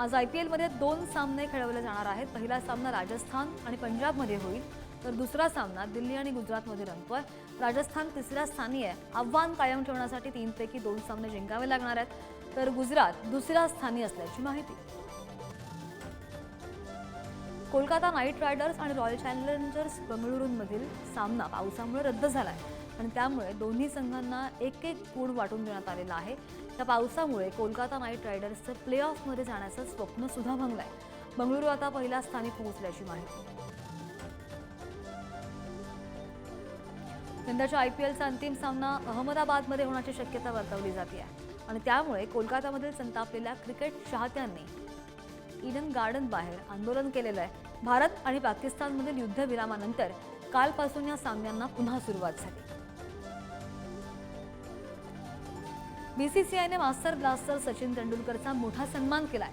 आज I P एलमध्ये दोन सामने खेळवले जाणार आहेत. पहिला सामना राजस्थान आणि पंजाबमध्ये होईल. तर दुसरा सामना दिल्ली आणि गुजरातमध्ये रंगतोय. राजस्थान तिसऱ्या स्थानी आहे. आव्हान कायम ठेवण्यासाठी तीनपैकी दोन सामने जिंकावे लागणार आहेत. तर गुजरात दुसऱ्या स्थानी असल्याची माहिती. कोलकाता नाईट रायडर्स आणि रॉयल चॅलेंजर्स बंगळुरूमधील सामना पावसामुळे रद्द झाला आहे आणि त्यामुळे दोन्ही संघांना एक एक गुण वाटून देण्यात आलेला आहे. त्या पावसामुळे कोलकाता नाईट रायडर्सचं प्ले ऑफमध्ये जाण्याचं स्वप्न सुद्धा भंगलं आहे बंगळुरू आता पहिल्या स्थानी पोहोचल्याची माहिती. यंदाच्या आय पी एलचा अंतिम सामना अहमदाबादमध्ये होण्याची शक्यता वर्तवली जाते आहे आणि त्यामुळे कोलकातामधील संतापलेल्या क्रिकेट चाहत्यांनी इडन गार्डन बाहेर आंदोलन केलेलं आहे. भारत आणि पाकिस्तानमधील युद्धविरामानंतर कालपासून या सामन्यांना पुन्हा सुरुवात झाली. बीसीसीआयने मास्टर ब्लास्टर सचिन तेंडुलकरचा मोठा सन्मान केलाय.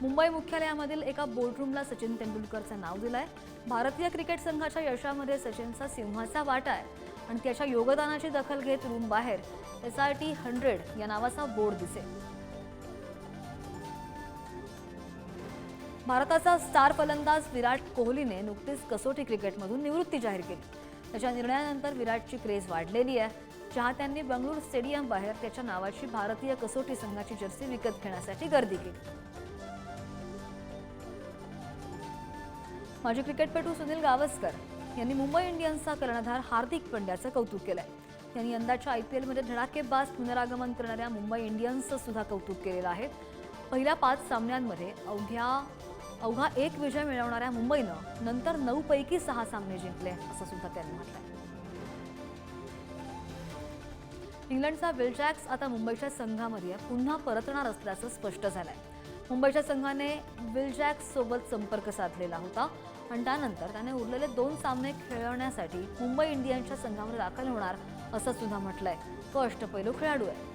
मुंबई मुख्यालयामधील एका बोर्डरूमला सचिन तेंडुलकरचं नाव दिलंय. भारतीय क्रिकेट संघाच्या यशामध्ये सचिनचा सिंहाचा वाटा आहे आणि त्याच्या योगदानाची दखल घेत रूम बाहेर एस आय टी हंड्रेड या नावाचा बोर्ड दिसेल. भारताचा स्टार फलंदाज विराट कोहलीने नुकतीच कसोटी क्रिकेटमधून निवृत्ती जाहीर केली. त्याच्या निर्णयानंतर विराटची क्रेज वाढलेली आहे. चाहत्यांनी बंगळुरू स्टेडियम बाहेर त्याच्या नावाची भारतीय कसोटी संघाची जर्सी विकत घेण्यासाठी गर्दी केली. माजी क्रिकेटपटू सुनील गावस्कर यांनी मुंबई इंडियन्सचा कर्णधार हार्दिक पंड्याचं कौतुक केलंय. त्यांनी यंदाच्या आय पी एलमध्ये धडाकेबाज पुनरागमन करणाऱ्या मुंबई इंडियन्सचं सुद्धा कौतुक केलेलं आहे. पहिल्या पाच सामन्यांमध्ये अवघ्या अवघा एक विजय मिळवणाऱ्या मुंबईनं नंतर नऊपैकी सहा सामने जिंकले असं सुद्धा त्यांनी म्हटलंय. इंग्लंडचा विलजॅक्स आता मुंबईच्या संघामध्ये पुन्हा परतणार असल्याचं स्पष्ट झालंय. मुंबईच्या संघाने विल सोबत संपर्क साधलेला होता आणि त्यानंतर त्याने उरलेले दोन सामने खेळवण्यासाठी मुंबई इंडियन्सच्या संघामध्ये दाखल होणार असं सुद्धा म्हटलंय. तो अष्टपैलू खेळाडू आहे